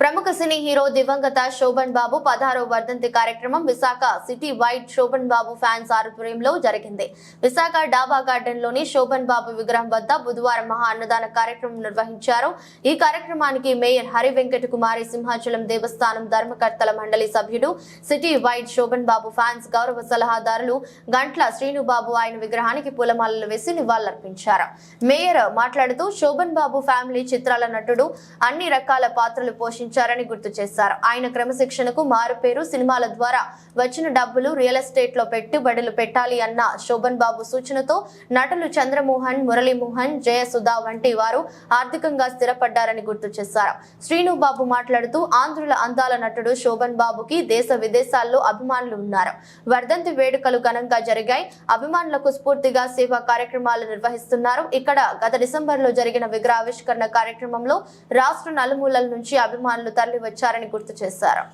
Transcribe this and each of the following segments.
ప్రముఖ cine hero దివంగత శోభన్ బాబు పదహారో వర్ధంతి కార్యక్రమం Visakha city wide Sobhan Babu fans ఆధ్వర్యంలో జరిగింది. విశాఖ డాబా గార్డెన్లోని శోభన్ బాబు విగ్రహం వద్ద బుధవారం మహా అన్నదాన కార్యక్రమం నిర్వహించారు. ఈ కార్యక్రమానికి మేయర్ హరి వెంకట కుమారి సింహాచలం దేవస్థానం ధర్మకర్తల మండలి సభ్యుడు city wide Sobhan Babu fans గౌరవ సలహాదారులు గంట్ల శ్రీనుబాబు ఆయన విగ్రహానికి పూలమాలలు వేసి నివాళులర్పించారు. మేయర్ మాట్లాడుతూ శోభన్ బాబు ఫ్యామిలీ చిత్రాల నటుడు అన్ని రకాల పాత్రలు పోషించారు పోషించారని గుర్తు చేశారు. ఆయన క్రమశిక్షణకు మారుపేరు సినిమాల ద్వారా వచ్చిన డబ్బులు రియల్ ఎస్టేట్లో పెట్టుబడులు పెట్టాలి అన్న శోభన్ బాబు సూచనతో నటులు చంద్రమోహన్ మురళీమోహన్ జయసుధా వంటి వారు ఆర్థికంగా స్థిరపడ్డారని గుర్తు చేశారు. శ్రీనుబాబు మాట్లాడుతూ ఆంధ్రుల అందాల నటుడు శోభన్ బాబుకి దేశ విదేశాల్లో అభిమానులు ఉన్నారు. వర్ధంతి వేడుకలు ఘనంగా జరిగాయి. అభిమానులకు స్ఫూర్తిగా సేవా కార్యక్రమాలు నిర్వహిస్తున్నారు. ఇక్కడ గత డిసెంబర్లో జరిగిన విగ్రహావిష్కరణ కార్యక్రమంలో రాష్ట్ర నలుమూలల నుంచి అభిమానులు తరలి వచ్చారని గుర్తు చేశారు.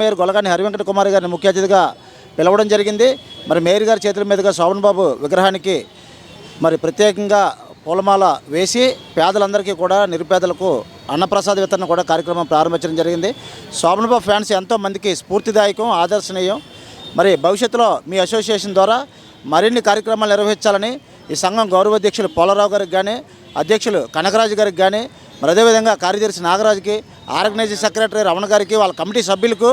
మేయర్ గొలగాని హరివెంకట కుమార్ గారిని ముఖ్య అతిథిగా పిలవడం జరిగింది. మరి మేయర్ గారి చేతుల మీదుగా శోభన్ బాబు విగ్రహానికి మరి ప్రత్యేకంగా పూలమాల వేసి పేదలందరికీ కూడా నిరుపేదలకు అన్నప్రసాద వితరణ కూడా కార్యక్రమం ప్రారంభించడం జరిగింది. శోభన్ బాబు ఫ్యాన్స్ ఎంతో మందికి స్ఫూర్తిదాయకం ఆదర్శనీయం. మరి భవిష్యత్తులో మీ అసోసియేషన్ ద్వారా మరిన్ని కార్యక్రమాలు నిర్వహించాలని ఈ సంఘం గౌరవ అధ్యక్షులు పోలరావు గారికి కానీ అధ్యక్షులు కనకరాజు గారికి కానీ మరి అదేవిధంగా కార్యదర్శి నాగరాజుకి ఆర్గనైజింగ్ సెక్రటరీ రమణ గారికి వాళ్ళ కమిటీ సభ్యులకు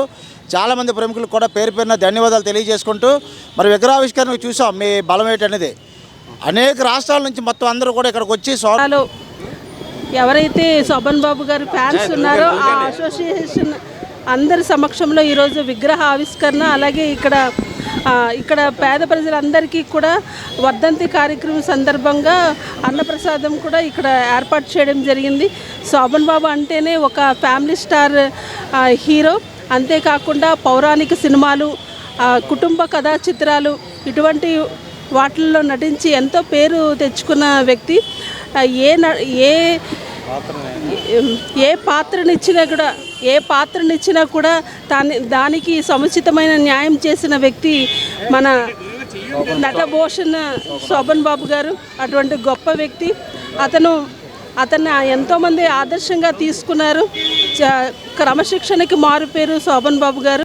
చాలామంది ప్రముఖులకు కూడా పేరు పేరున ధన్యవాదాలు తెలియజేసుకుంటూ మరి విగ్రహావిష్కరణకు చూసాం మీ బలం ఏంటనేది. అనేక రాష్ట్రాల నుంచి మొత్తం అందరూ కూడా ఇక్కడికి వచ్చి సో హలో. ఎవరైతే శోభన్ బాబు గారి ఫ్యాన్స్ ఉన్నారో ఆ అసోసియేషన్ అందరి సమక్షంలో ఈరోజు విగ్రహ ఆవిష్కరణ అలాగే ఇక్కడ ఇక్కడ పేద ప్రజలందరికీ కూడా వర్ధంతి కార్యక్రమం సందర్భంగా అన్నప్రసాదం కూడా ఇక్కడ ఏర్పాటు చేయడం జరిగింది. శోభన్ బాబు అంటేనే ఒక ఫ్యామిలీ స్టార్ హీరో అంతేకాకుండా పౌరాణిక సినిమాలు కుటుంబ కథా చిత్రాలు ఇటువంటి వాటిల్లో నటించి ఎంతో పేరు తెచ్చుకున్న వ్యక్తి ఏ న- ఏ ఏ పాత్రనిచ్చినా కూడా ఏ పాత్రనిచ్చినా కూడా దాని దానికి సముచితమైన న్యాయం చేసిన వ్యక్తి మన నటభూషణ శోభన్ బాబు గారు అటువంటి గొప్ప వ్యక్తి. అతను అతన్ని ఎంతోమంది ఆదర్శంగా తీసుకున్నారు. చ- క్రమశిక్షణకి మారు పేరు శోభన్ బాబు గారు.